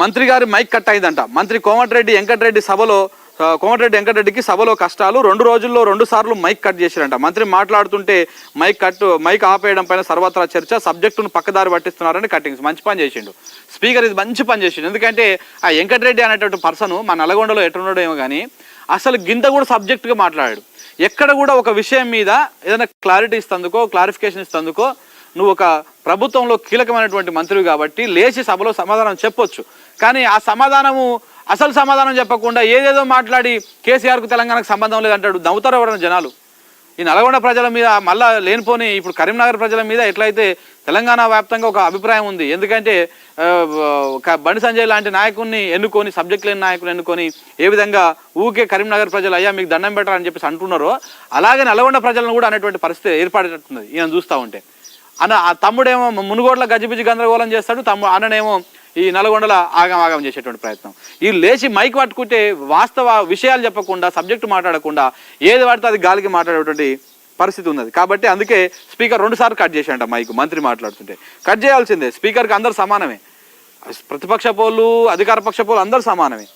మంత్రి గారి mic cut అయిందంట. మంత్రి కోమటిరెడ్డి వెంకటరెడ్డి సభలో కోమటిరెడ్డి వెంకటరెడ్డికి సభలో కష్టాలు రెండు రోజుల్లో రెండు సార్లు మైక్ కట్ చేశారంట. మంత్రి మాట్లాడుతుంటే మైక్ కట్ మైక్ ఆపేయడం పైన సర్వత్రా చర్చ సబ్జెక్టును పక్కదారి పట్టిస్తున్నారని కట్టింగ్స్ మంచి పని చేసిండు. స్పీకర్ ఇది మంచి పని చేసిండు. ఎందుకంటే ఆ వెంకటరెడ్డి అనేటువంటి పర్సన్ మా నల్గొండలో ఎట్టున్నాడో కానీ అసలు గింత కూడా సబ్జెక్టుగా మాట్లాడాడు. ఎక్కడ కూడా ఒక విషయం మీద ఏదైనా క్లారిటీ ఇస్తందుకో క్లారిఫికేషన్ ఇస్తందుకో నువ్వు ఒక ప్రభుత్వంలో కీలకమైనటువంటి మంత్రివి కాబట్టి లేచి సభలో సమాధానం చెప్పొచ్చు. కానీ ఆ సమాధానము అసలు సమాధానం చెప్పకుండా ఏదేదో మాట్లాడి కేసీఆర్కు తెలంగాణకు సంబంధం లేదంటాడు నవ్వుతారు ఎవరైనా జనాలు. ఈ నల్గొండ ప్రజల మీద మళ్ళా లేనిపోని ఇప్పుడు కరీంనగర్ ప్రజల మీద ఎట్లయితే తెలంగాణ వ్యాప్తంగా ఒక అభిప్రాయం ఉంది. ఎందుకంటే ఒక బండి సంజయ్ లాంటి నాయకుడిని ఎన్నుకొని సబ్జెక్ట్ లేని నాయకుని ఎన్నుకొని ఏ విధంగా ఊకే కరీంనగర్ ప్రజలు అయ్యా మీకు దండం పెట్టారని చెప్పేసి అంటున్నారో అలాగే నల్గొండ ప్రజలను కూడా అనేటువంటి పరిస్థితి ఏర్పడేటట్టున్నది ఈయన చూస్తూ ఉంటే. అన్న ఆ తమ్ముడేమో మునుగోడ్ల గజిబిజి గందరగోళం చేస్తాడు తమ్ము అన్ననేమో ఈ నల్గొండల ఆగం ఆగం చేసేటువంటి ప్రయత్నం. ఈ లేచి మైక్ పట్టుకుంటే వాస్తవ విషయాలు చెప్పకుండా సబ్జెక్టు మాట్లాడకుండా ఏది పడితే అది గాలికి మాట్లాడేటువంటి పరిస్థితి ఉన్నది. కాబట్టి అందుకే స్పీకర్ రెండుసార్లు కట్ చేశాడంట మైక్ మంత్రి మాట్లాడుతుంటే. కట్ చేయాల్సిందే స్పీకర్కి అందరు సమానమే. ప్రతిపక్ష పోలు అధికార పక్ష పోలు అందరు సమానమే.